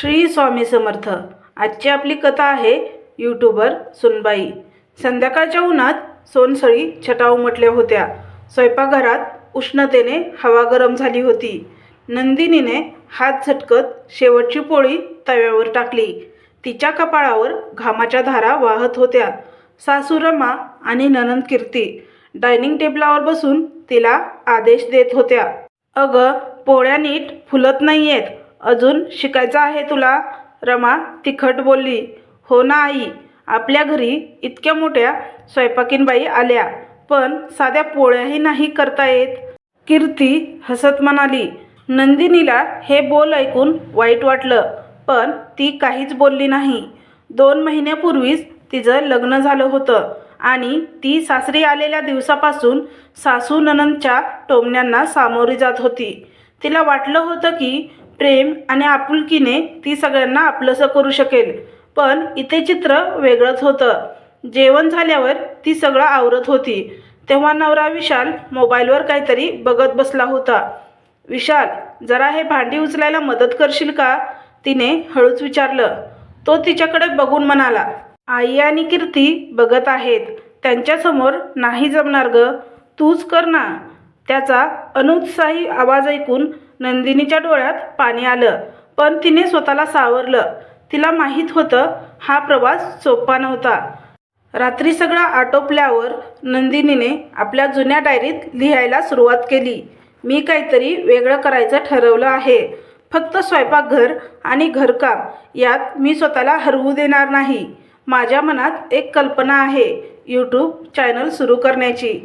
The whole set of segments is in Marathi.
श्री स्वामी समर्थ. आजची आपली कथा आहे यूट्यूबर सुनबाई. संध्याकाळच्या उन्हात सोनसळी छटा उमटल्या होत्या. स्वयंपाकघरात उष्णतेने हवा गरम झाली होती. नंदिनीने हात झटकत शेवटची पोळी तव्यावर टाकली. तिच्या कपाळावर घामाच्या धारा वाहत होत्या. सासू रमा आणि ननंद कीर्ती डायनिंग टेबलावर बसून तिला आदेश देत होत्या. अगं पोळ्या नीट फुलत नाही आहेत अजून शिकायचं आहे तुला? रमा तिखट बोलली. हो ना आई आपल्या घरी इतक्या मोठ्या स्वयंपाकीनबाई आल्या पण साध्या पोळ्याही नाही करता येत कीर्ती हसत म्हणाली. नंदिनीला हे बोल ऐकून वाईट वाटलं पण ती काहीच बोलली नाही. दोन महिन्यापूर्वीच तिचं लग्न झालं होतं आणि ती सासरी आलेल्या दिवसापासून सासू ननंदच्या टोमण्यांना सामोरी जात होती. तिला वाटलं होतं की प्रेम आणि आपुलकीने ती सगळ्यांना आपलंसं करू शकेल. पण इथे चित्र वेगळंच होतं. जेवण झाल्यावर ती सगळं आवरत होती. तेव्हा नवरा विशाल मोबाईलवर काहीतरी बघत बसला होता. विशाल जरा हे भांडी उचलायला मदत करशील का? तिने हळूच विचारलं. तो तिच्याकडे बघून म्हणाला आई आणि कीर्ती बघत आहेत. त्यांच्यासमोर नाही जमणार ग. तूच कर ना. त्याचा अनुत्साही आवाज ऐकून नंदिनीच्या डोळ्यात पाणी आलं पण तिने स्वतःला सावरलं. तिला माहीत होतं हा प्रवास सोपा नव्हता. रात्री सगळं आटोपल्यावर नंदिनीने आपल्या जुन्या डायरीत लिहायला सुरुवात केली. मी काहीतरी वेगळं करायचं ठरवलं आहे. फक्त स्वयंपाकघर आणि घरकाम यात मी स्वतःला हरवू देणार नाही. माझ्या मनात एक कल्पना आहे यूट्यूब चॅनल सुरू करण्याची.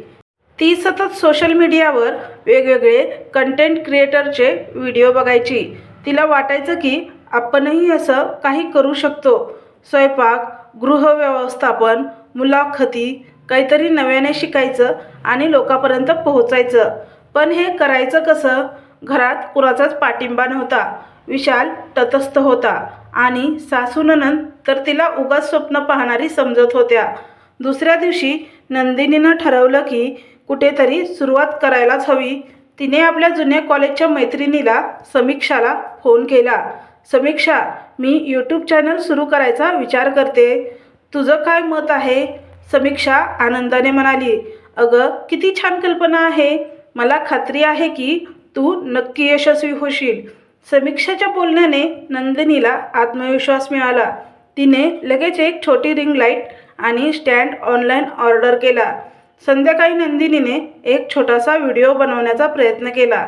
ती सतत सोशल मीडियावर वेगवेगळे कंटेंट क्रिएटरचे व्हिडिओ बघायची. तिला वाटायचं की आपणही असं काही करू शकतो. स्वयंपाक गृहव्यवस्थापन मुलाखती काहीतरी नव्याने शिकायचं आणि लोकांपर्यंत पोहोचायचं. पण हे करायचं कसं? घरात कुणाचाच पाठिंबा नव्हता. विशाल तटस्थ होता आणि सासू ननंद तर तिला उगाच स्वप्न पाहणारी समजत होत्या. दुसऱ्या दिवशी नंदिनीनं ठरवलं की कुठेतरी सुरुवात करायलाच हवी. तिने आपल्या जुन्या कॉलेजच्या मैत्रिणीला समीक्षाला फोन केला. समीक्षा मी यूट्यूब चॅनल सुरू करायचा विचार करते. तुझं काय मत आहे? समीक्षा आनंदाने म्हणाली. अगं किती छान कल्पना आहे. मला खात्री आहे की तू नक्की यशस्वी होशील. समीक्षाच्या बोलण्याने नंदिनीला आत्मविश्वास मिळाला. तिने लगेच एक छोटी रिंग लाइट आणि स्टँड ऑनलाईन ऑर्डर केला. संध्याकाळी नंदिनीने एक छोटासा व्हिडिओ बनवण्याचा प्रयत्न केला.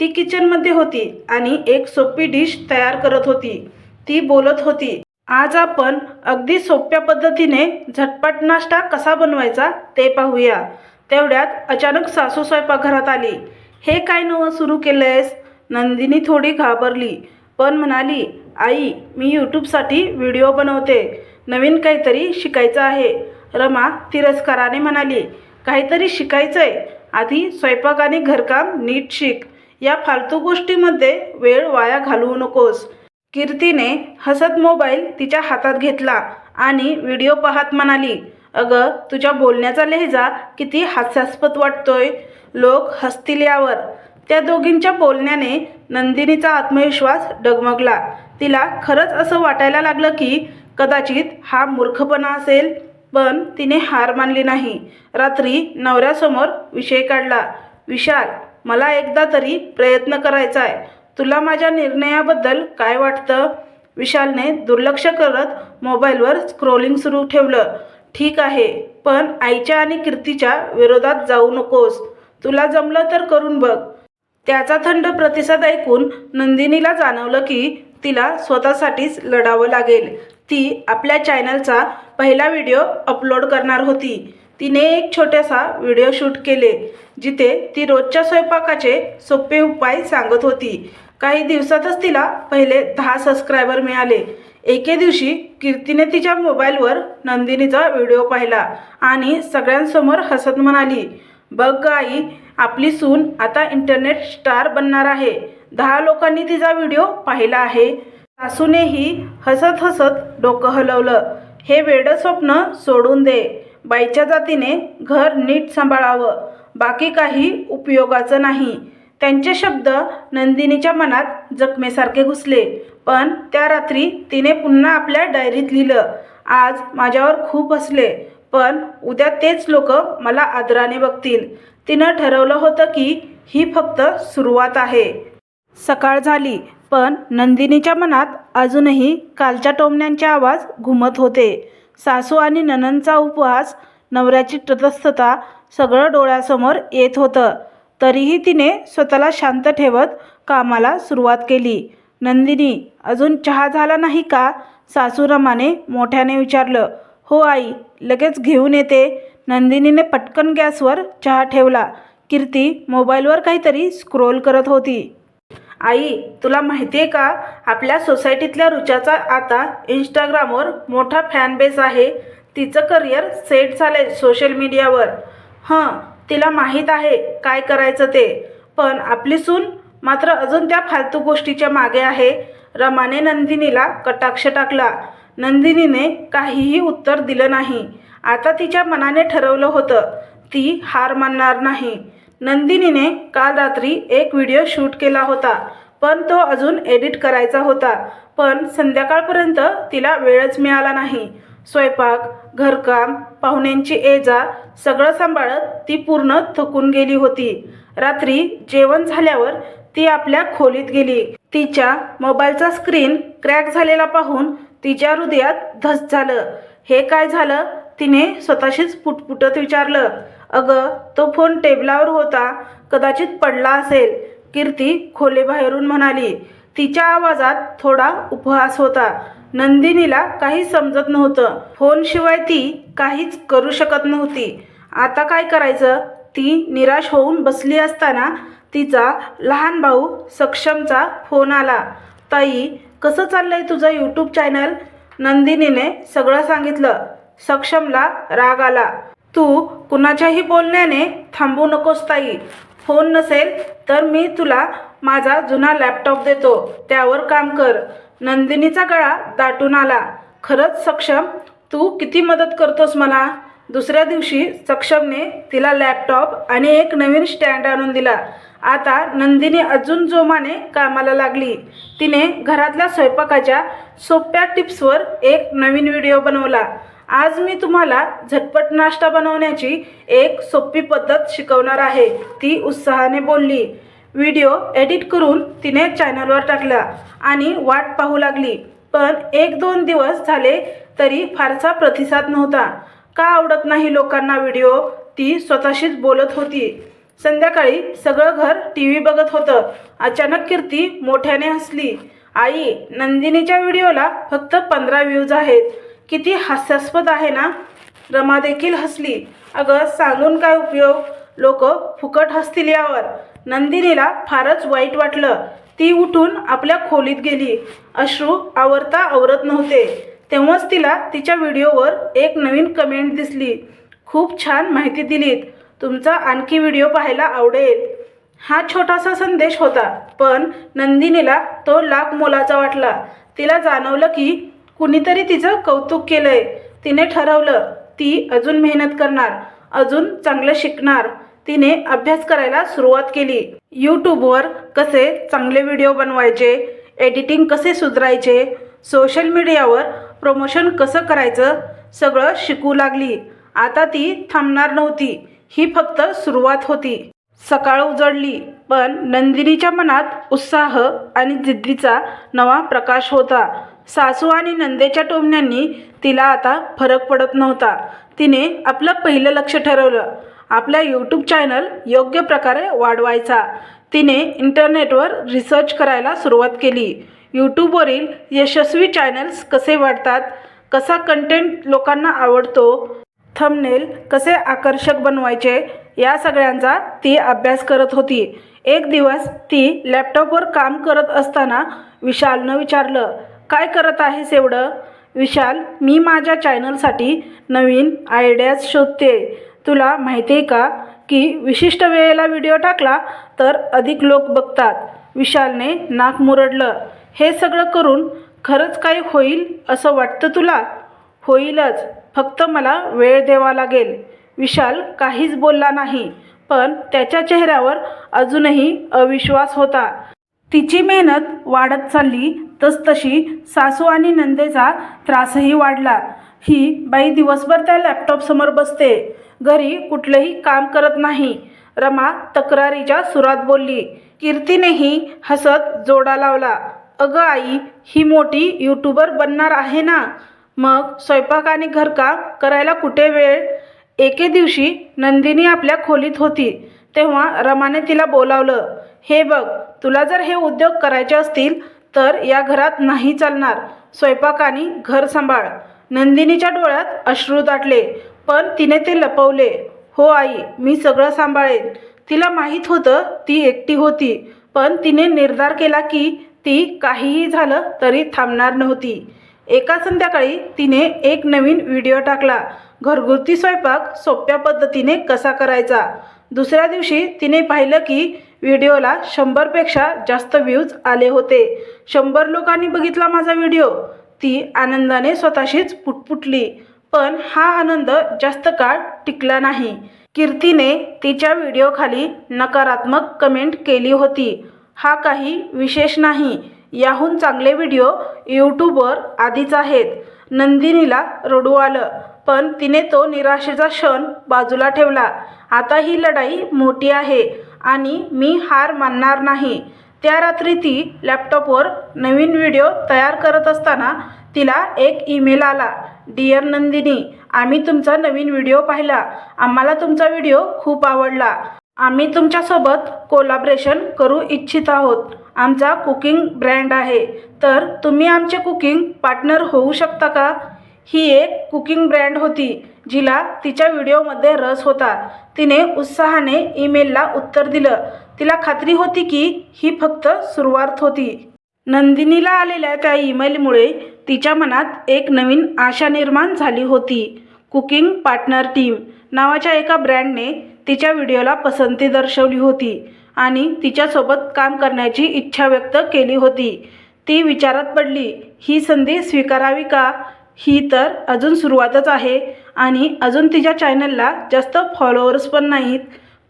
ती किचनमध्ये होती आणि एक सोपी डिश तयार करत होती. ती बोलत होती आज आपण अगदी सोप्या पद्धतीने झटपट नाश्ता कसा बनवायचा ते पाहूया. तेवढ्यात अचानक सासू स्वयंपाकघरात आली. हे काय नवं सुरू केलं आहेस नंदिनी थोडी घाबरली पण म्हणाली आई मी यूट्यूबसाठी व्हिडिओ बनवते. नवीन काहीतरी शिकायचं आहे. रमा तिरस्काराने म्हणाली काहीतरी शिकायचं आहे आधी स्वयंपाक आणि घरकाम नीट शिक. या फालतू गोष्टीमध्ये वेळ वाया घालवू नकोस. कीर्तीने हसत मोबाईल तिच्या हातात घेतला आणि व्हिडिओ पाहत म्हणाली अगं तुझ्या बोलण्याचा लहेजा किती हास्यास्पद वाटतोय. लोक हसतील यावर. त्या दोघींच्या बोलण्याने नंदिनीचा आत्मविश्वास डगमगला. तिला खरंच असं वाटायला लागलं की कदाचित हा मूर्खपणा असेल. पण तिने हार मानली नाही. रात्री नवऱ्यासमोर विषय काढला. विशाल मला एकदा तरी प्रयत्न करायचा आहे तुला माझ्या निर्णयाबद्दल काय वाटतं? विशालने दुर्लक्ष करत मोबाईलवर स्क्रोलिंग सुरू ठेवलं. ठीक आहे पण आईच्या आणि कीर्तीच्या विरोधात जाऊ नकोस. तुला जमलं तर करून बघ. त्याचा थंड प्रतिसाद ऐकून नंदिनीला जाणवलं की तिला स्वतःसाठीच लढावं लागेल. ती आपल्या चॅनलचा पहिला व्हिडिओ अपलोड करणार होती. तिने एक छोटासा व्हिडिओ शूट केले जिथे ती रोजच्या स्वयंपाकाचे सोपे उपाय सांगत होती. काही दिवसातच तिला पहिले दहा सबस्क्रायबर मिळाले. एके दिवशी कीर्तीने तिच्या मोबाईलवर नंदिनीचा व्हिडिओ पाहिला आणि सगळ्यांसमोर हसत म्हणाली बघ ग आई आपली सून आता इंटरनेट स्टार बनणार आहे. दहा लोकांनी तिचा व्हिडिओ पाहिला आहे. सासूनेही हसत हसत डोकं हलवलं. हे वेडं स्वप्न सोडून दे. बाईच्या जातीने घर नीट सांभाळावं. बाकी काही उपयोगाचं नाही. त्यांचे शब्द नंदिनीच्या मनात जखमेसारखे घुसले. पण त्या रात्री तिने पुन्हा आपल्या डायरीत लिहिलं आज माझ्यावर खूप हसले. पण उद्या तेच लोक मला आदराने बघतील. तिनं ठरवलं होतं की ही फक्त सुरुवात आहे. सकाळ झाली. पण नंदिनीच्या मनात अजूनही कालच्या टोमण्यांचे आवाज घुमत होते. सासू आणि ननंदचा उपवास नवऱ्याची तटस्थता सगळं डोळ्यासमोर येत होतं. तरीही तिने स्वतःला शांत ठेवत कामाला सुरुवात केली. नंदिनी अजून चहा झाला नाही का? सासूरमाने मोठ्याने विचारलं. हो आई लगेच घेऊन येते. नंदिनीने पटकन गॅसवर चहा ठेवला. कीर्ती मोबाईलवर काहीतरी स्क्रोल करत होती. आई तुला माहिती आहे का आपल्या सोसायटीतल्या रुचाचा आता इंस्टाग्रामवर मोठा फॅन बेस आहे. तिचं करिअर सेट झालं आहे सोशल मीडियावर. हं तिला माहीत आहे काय करायचं ते. पण आपली सून मात्र अजून त्या फालतू गोष्टीच्या मागे आहे. रमाने नंदिनीला कटाक्ष टाकला. नंदिनीने काहीही उत्तर दिलं नाही. आता तिच्या मनाने ठरवलं होतं ती हार मानणार नाही. नंदिनीने काल रात्री एक व्हिडिओ शूट केला होता पण तो अजून एडिट करायचा होता. पण संध्याकाळपर्यंत तिला वेळच मिळाला नाही. स्वयंपाक घरकाम पाहुण्यांची एजा सगळं सांभाळत ती पूर्ण थकून गेली होती. रात्री जेवण झाल्यावर ती आपल्या खोलीत गेली. तिच्या मोबाईलचा स्क्रीन क्रॅक झालेला पाहून तिच्या हृदयात धस झालं. हे काय झालं? तिने स्वतःशीच पुटपुटत विचारलं. अगं तो फोन टेबलावर होता. कदाचित पडला असेल. कीर्ती खोलीबाहेरून म्हणाली. तिच्या आवाजात थोडा उपहास होता. नंदिनीला काही समजत नव्हतं. फोनशिवाय ती काहीच करू शकत नव्हती. आता काय करायचं? ती निराश होऊन बसली असताना तिचा लहान भाऊ सक्षमचा फोन आला. ताई कसं चाललंय तुझं यूट्यूब चॅनल नंदिनीने सगळं सांगितलं. सक्षमला राग आला. तू कुणाच्याही बोलण्याने थांबू नकोस ताई. फोन नसेल तर मी तुला माझा जुना लॅपटॉप देतो. त्यावर काम कर. नंदिनीचा गळा दाटून आला. खरंच सक्षम तू किती मदत करतोस मला? दुसऱ्या दिवशी सक्षमने तिला लॅपटॉप आणि एक नवीन स्टँड आणून दिला. आता नंदिनी अजून जोमाने कामाला लागली. तिने घरातल्या स्वयंपाकाच्या सोप्या टिप्सवर एक नवीन व्हिडिओ बनवला. आज मी तुम्हाला झटपट नाश्ता बनवण्याची एक सोपी पद्धत शिकवणार आहे. ती उत्साहाने बोलली. व्हिडिओ एडिट करून तिने चॅनलवर टाकला आणि वाट पाहू लागली. पण एक दोन दिवस झाले तरी फारसा प्रतिसाद नव्हता. का आवडत नाही लोकांना व्हिडिओ? ती स्वतःशीच बोलत होती. संध्याकाळी सगळं घर टी व्ही बघत होतं. अचानक कीर्ती मोठ्याने हसली. आई नंदिनीच्या व्हिडिओला फक्त पंधरा व्ह्यूज आहेत. किती हास्यास्पद आहे ना? रमा देखील हसली. अगं सांगून काय उपयोग? लोक फुकट हसतील यावर. नंदिनीला फारच वाईट वाटलं. ती उठून आपल्या खोलीत गेली. अश्रू आवरता आवरत नव्हते. तेव्हाच तिला तिच्या व्हिडिओवर एक नवीन कमेंट दिसली. खूप छान माहिती दिलीत. तुमचा आणखी व्हिडिओ पाहायला आवडेल. हा छोटासा संदेश होता पण नंदिनीला तो लाख मोलाचा वाटला. तिला जाणवलं की कुणीतरी तिचं कौतुक केलंय. तिने ठरवलं ती अजून मेहनत करणार अजून चांगलं शिकणार. तिने अभ्यास करायला सुरुवात केली. यूट्यूबवर कसे चांगले व्हिडिओ बनवायचे एडिटिंग कसे सुधारायचे सोशल मीडियावर प्रमोशन कसं करायचं सगळं शिकू लागली. आता ती थांबणार नव्हती. ही फक्त सुरुवात होती. सकाळ उजडली पण नंदिनीच्या मनात उत्साह आणि जिद्दीचा नवा प्रकाश होता. सासू आणि नंदेच्या टोमण्यांनी तिला आता फरक पडत नव्हता. तिने आपलं पहिलं लक्ष ठरवलं. आपल्या यूट्यूब चॅनल योग्य प्रकारे वाढवायचा. तिने इंटरनेटवर रिसर्च करायला सुरुवात केली. यूट्यूबवरील यशस्वी चॅनल्स कसे वाढतात? कसा कंटेंट लोकांना आवडतो? थंबनेल कसे आकर्षक बनवायचे? या सगळ्यांचा ती अभ्यास करत होती. एक दिवस ती लॅपटॉपवर काम करत असताना विशालनं विचारलं काय करत आहेस एवढं? विशाल मी माझ्या चॅनलसाठी नवीन आयडियाज शोधते. तुला माहिती आहे का की विशिष्ट वेळेला व्हिडिओ टाकला तर अधिक लोक बघतात. विशालने नाक मुरडलं. हे सगळं करून खरंच काही होईल असं वाटतं तुला? होईलच. फक्त मला वेळ द्यावा लागेल. विशाल काहीच बोलला नाही पण त्याच्या चेहऱ्यावर अजूनही अविश्वास होता. तिची मेहनत वाढत चालली तसतशी सासू आणि नंदेचा त्रासही वाढला. ही बाई दिवसभर त्या लॅपटॉपसमोर बसते. घरी कुठलंही काम करत नाही. रमा तक्रारीच्या सुरात बोलली. कीर्तीनेही हसत जोडा लावला. अगं आई ही मोठी यूट्यूबर बनणार आहे ना? मग स्वयंपाक आणि घरकाम करायला कुठे वेळ? एके दिवशी नंदिनी आपल्या खोलीत होती. तेव्हा रमाने तिला बोलावलं. हे बघ तुला जर हे उद्योग करायचे असतील तर या घरात नाही चालणार. स्वयंपाकानी घर सांभाळ. नंदिनीच्या डोळ्यात अश्रू दाटले पण तिने ते लपवले. हो आई मी सगळं सांभाळेन. तिला माहीत होतं ती एकटी होती पण तिने निर्धार केला की ती काहीही झालं तरी थांबणार नव्हती. एका संध्याकाळी तिने एक नवीन व्हिडिओ टाकला. घरगुती स्वयंपाक सोप्या पद्धतीने कसा करायचा? दुसऱ्या दिवशी तिने पाहिलं की व्हिडिओला शंभरपेक्षा जास्त व्ह्यूज आले होते. शंभर लोकांनी बघितला माझा व्हिडिओ. ती आनंदाने स्वतःशीच पुटपुटली. पण हा आनंद जास्त काळ टिकला नाही. कीर्तीने तिच्या व्हिडिओखाली नकारात्मक कमेंट केली होती. हा काही विशेष नाही. याहून चांगले व्हिडिओ यूट्यूबवर आधीच आहेत. नंदिनीला रडू आलं. पण तिने तो निराशेचा क्षण बाजूला ठेवला. आता ही लढाई मोठी आहे. आणि मी हार मानणार नाही. त्या रात्री ती लॅपटॉपवर नवीन व्हिडिओ तयार करत असताना तिला एक ईमेल आला. डिअर नंदिनी आम्ही तुमचा नवीन व्हिडिओ पाहिला. आम्हाला तुमचा व्हिडिओ खूप आवडला. आम्ही तुमच्यासोबत कोलाब्रेशन करू इच्छित आहोत. आमचा कुकिंग ब्रँड आहे. तर तुम्ही आमचे कुकिंग पार्टनर होऊ शकता का? ही एक कुकिंग ब्रँड होती. जिला तिच्या व्हिडिओमध्ये रस होता. तिने उत्साहाने ईमेलला उत्तर दिलं. तिला खात्री होती की ही फक्त सुरुवात होती. नंदिनीला आलेल्या त्या ईमेलमुळे तिच्या मनात एक नवीन आशा निर्माण झाली होती. कुकिंग पार्टनर टीम नावाच्या एका ब्रँडने तिच्या व्हिडिओला पसंती दर्शवली होती आणि तिच्यासोबत काम करण्याची इच्छा व्यक्त केली होती. ती विचारात पडली ही संधी स्वीकारावी का? ही तर अजून सुरुवातच आहे. आणि अजून तिच्या चॅनलला जास्त फॉलोअर्स पण नाहीत.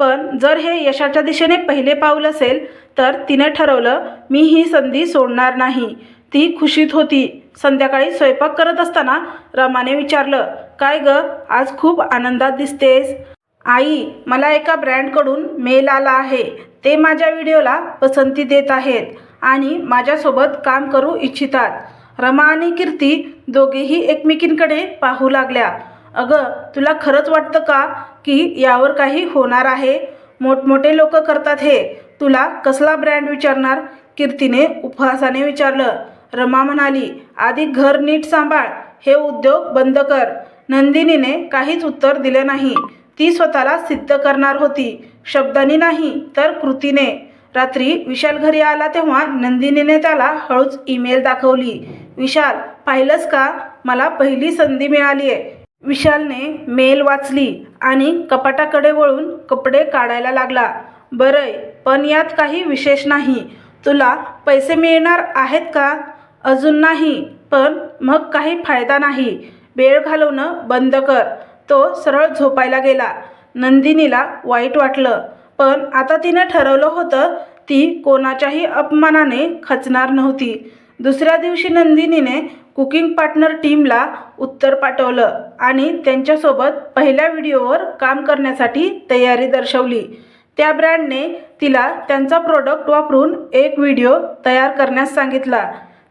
पण जर हे यशाच्या दिशेने पहिले पाऊल असेल तर तिने ठरवलं मी ही संधी सोडणार नाही. ती खुशीत होती. संध्याकाळी स्वयंपाक करत असताना रमाने विचारलं काय ग आज खूप आनंदात दिसतेस. आई मला एका ब्रँडकडून मेल आला आहे. ते माझ्या व्हिडिओला पसंती देत आहेत आणि माझ्यासोबत काम करू इच्छितात. रमा आणि कीर्ती दोघेही एकमेकींकडे पाहू लागल्या. अगं तुला खरंच वाटतं का की यावर काही होणार आहे? मोठमोठे लोक करतात हे. तुला कसला ब्रँड विचारणार? कीर्तीने उपहासाने विचारलं. रमा म्हणाली आधी घर नीट सांभाळ हे उद्योग बंद कर. नंदिनीने काहीच उत्तर दिले नाही. ती स्वतःला सिद्ध करणार होती. शब्दांनी नाही तर कृतीने. रात्री विशाल घरी आला तेव्हा नंदिनीने त्याला हळूच ईमेल दाखवली. विशाल पाहिलंस का? मला पहिली संधी मिळाली आहे विशालने मेल वाचली आणि कपाटाकडे वळून कपडे काढायला लागला. बरंय पण यात काही विशेष नाही. तुला पैसे मिळणार आहेत का? अजून नाही पण मग काही फायदा नाही. वेळ घालवणं बंद कर. तो सरळ झोपायला गेला. नंदिनीला वाईट वाटलं पण आता तिनं ठरवलं होतं ती कोणाच्याही अपमानाने खचणार नव्हती. दुसऱ्या दिवशी नंदिनीने कुकिंग पार्टनर टीमला उत्तर पाठवलं आणि त्यांच्यासोबत पहिल्या व्हिडिओवर काम करण्यासाठी तयारी दर्शवली. त्या ब्रँडने तिला त्यांचा प्रोडक्ट वापरून एक व्हिडिओ तयार करण्यास सांगितला.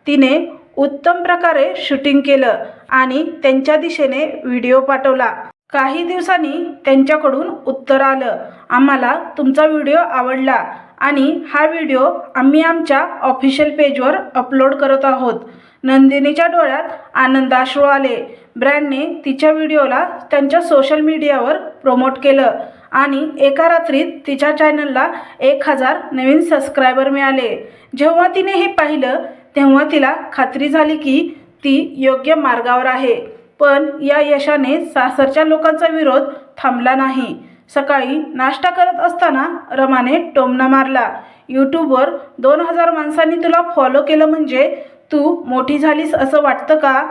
तिने उत्तम प्रकारे शूटिंग केलं आणि त्यांच्या दिशेने व्हिडिओ पाठवला. काही दिवसांनी त्यांच्याकडून उत्तर आलं आम्हाला तुमचा व्हिडिओ आवडला आणि हा व्हिडिओ आम्ही आमच्या ऑफिशियल पेजवर अपलोड करत आहोत. नंदिनीच्या डोळ्यात आनंदाश्रू आले. ब्रँडने तिच्या व्हिडिओला त्यांच्या सोशल मीडियावर प्रमोट केलं आणि एका रात्रीत तिच्या चॅनलला एक हजार नवीन सबस्क्रायबर मिळाले. जेव्हा तिने हे पाहिलं तेव्हा तिला खात्री झाली की ती योग्य मार्गावर आहे. पण या यशाने सासरच्या लोकांचा विरोध थांबला नाही. सकाळी नाश्ता करत असताना रमाने टोमणा मारला. यूट्यूबवर दोन हजार माणसांनी तुला फॉलो केलं म्हणजे तू मोठी झालीस असं वाटतं का?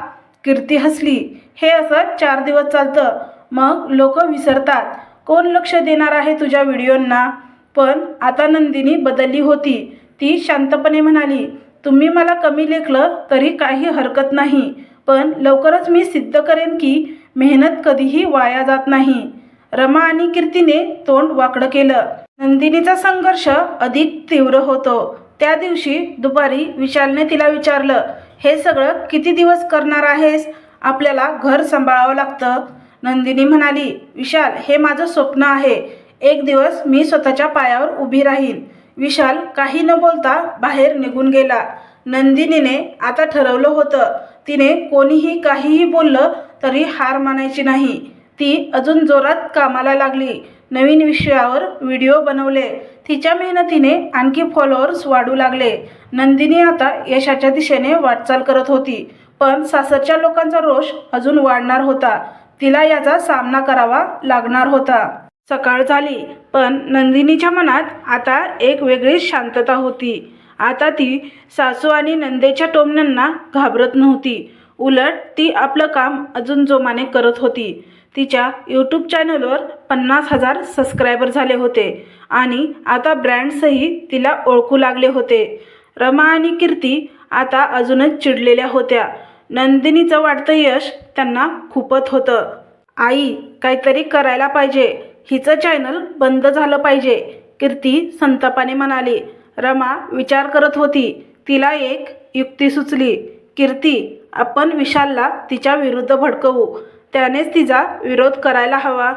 कीर्ती हसली. हे असं चार दिवस चालतं. मग लोक विसरतात. कोण लक्ष देणार आहे तुझ्या व्हिडिओंना? पण आता नंदिनी बदलली होती. ती शांतपणे म्हणाली तुम्ही मला कमी लेखलं तरी काही हरकत नाही. पण लवकरच मी सिद्ध करेन की मेहनत कधीही वाया जात नाही. रमा आणि कीर्तीने तोंड वाकडं केलं. नंदिनीचा संघर्ष अधिक तीव्र होतो. त्या दिवशी दुपारी विशालने तिला विचारलं हे सगळं किती दिवस करणार आहेस? आपल्याला घर सांभाळावं लागतं. नंदिनी म्हणाली विशाल हे माझं स्वप्न आहे. एक दिवस मी स्वतःच्या पायावर उभी राहीन विशाल काही न बोलता बाहेर निघून गेला. नंदिनीने आता ठरवलं होतं तिने कोणीही काहीही बोललं तरी हार मानायची नाही. ती अजून जोरात कामाला लागली. नवीन विषयावर व्हिडिओ बनवले. तिच्या मेहनतीने आणखी फॉलोअर्स वाढू लागले. नंदिनी आता यशाच्या दिशेने वाटचाल करत होती पण सासरच्या लोकांचा रोष अजून वाढणार होता. तिला याचा सामना करावा लागणार होता. सकाळ झाली पण नंदिनीच्या मनात आता एक वेगळीच शांतता होती. आता ती सासू आणि नंदेच्या टोमण्यांना घाबरत नव्हती. उलट ती आपलं काम अजून जोमाने करत होती. तिच्या यूट्यूब चॅनलवर पन्नास हजार सबस्क्रायबर झाले होते. आणि आता ब्रँड्सही तिला ओळखू लागले होते. रमा आणि कीर्ती आता अजूनच चिडलेल्या होत्या. नंदिनीचं वाढतं यश त्यांना खूपत होतं. आई काहीतरी करायला पाहिजे. हिचं चॅनल बंद झालं पाहिजे कीर्ती संतापाने म्हणाली. रमा विचार करत होती. तिला एक युक्ती सुचली. कीर्ती आपण विशालला तिच्या विरुद्ध भडकवू. त्यानेच तिचा विरोध करायला हवा.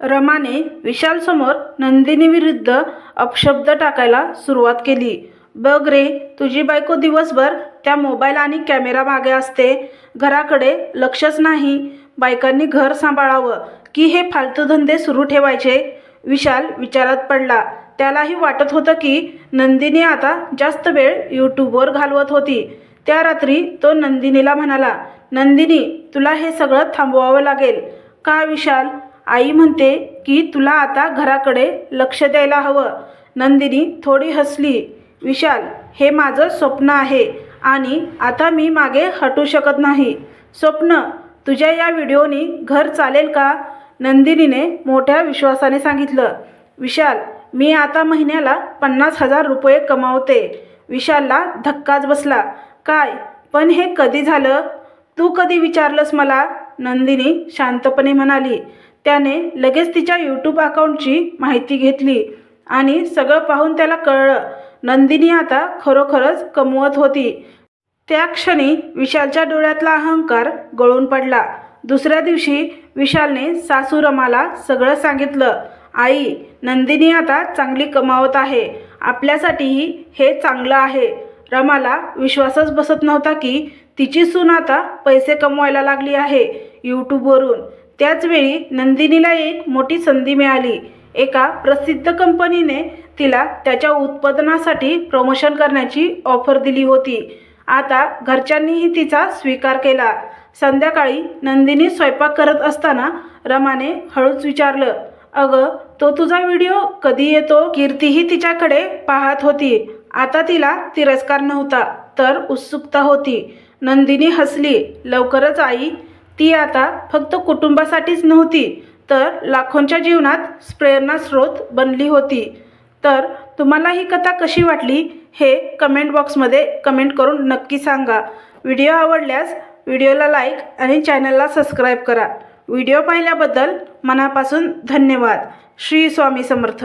रमाने विशालसमोर नंदिनीविरुद्ध अपशब्द टाकायला सुरुवात केली. बघ रे तुझी बायको दिवसभर त्या मोबाईल आणि कॅमेरा मागे असते. घराकडे लक्षच नाही. बायकांनी घर सांभाळावं. की हे फालतू धंदे सुरू ठेवायचे? विशाल विचारात पडला. त्यालाही वाटत होतं की नंदिनी आता जास्त वेळ यूट्यूबवर घालवत होती. त्या रात्री तो नंदिनीला म्हणाला नंदिनी तुला हे सगळं थांबवावं लागेल. का विशाल? आई म्हणते की तुला आता घराकडे लक्ष द्यायला हवं. नंदिनी थोडी हसली. विशाल हे माझं स्वप्न आहे आणि आता मी मागे हटू शकत नाही. स्वप्न? तुझ्या या व्हिडिओनी घर चालेल का? नंदिनीने मोठ्या विश्वासाने सांगितलं. विशाल मी आता महिन्याला पन्नास हजार रुपये कमावते. विशालला धक्काच बसला. काय? पण हे कधी झालं? तू कधी विचारलंस मला? नंदिनी शांतपणे म्हणाली. त्याने लगेच तिच्या यूट्यूब अकाउंटची माहिती घेतली आणि सगळं पाहून त्याला कळलं. नंदिनी आता खरोखरच कमवत होती. त्या क्षणी विशालच्या डोळ्यातला अहंकार गळून पडला. दुसऱ्या दिवशी विशालने सासू रमाला सगळं सांगितलं. आई नंदिनी आता चांगली कमावत आहे. आपल्यासाठीही हे चांगलं आहे. रमाला विश्वासच बसत नव्हता की तिची सून आता पैसे कमवायला लागली आहे यूट्यूबवरून. त्याचवेळी नंदिनीला एक मोठी संधी मिळाली. एका प्रसिद्ध कंपनीने तिला त्याच्या उत्पादनासाठी प्रमोशन करण्याची ऑफर दिली होती. आता घरच्यांनीही तिचा स्वीकार केला. संध्याकाळी नंदिनी स्वयंपाक करत असताना रमाने हळूच विचारलं अगं तो तुझा व्हिडिओ कधी येतो? कीर्तीही तिच्याकडे पाहत होती. आता तिला तिरस्कार नव्हता तर उत्सुकता होती. नंदिनी हसली. लवकरच आई ती आता फक्त कुटुंबासाठीच नव्हती तर लाखोंच्या जीवनात प्रेरणा स्रोत बनली होती. तर तुम्हाला ही कथा कशी वाटली हे कमेंट बॉक्समध्ये कमेंट करून नक्की सांगा. व्हिडिओ आवडल्यास व्हिडिओला लाईक आणि चॅनलला सबस्क्राईब करा. व्हिडिओ पाहिल्याबद्दल मनापासून धन्यवाद. श्री स्वामी समर्थ.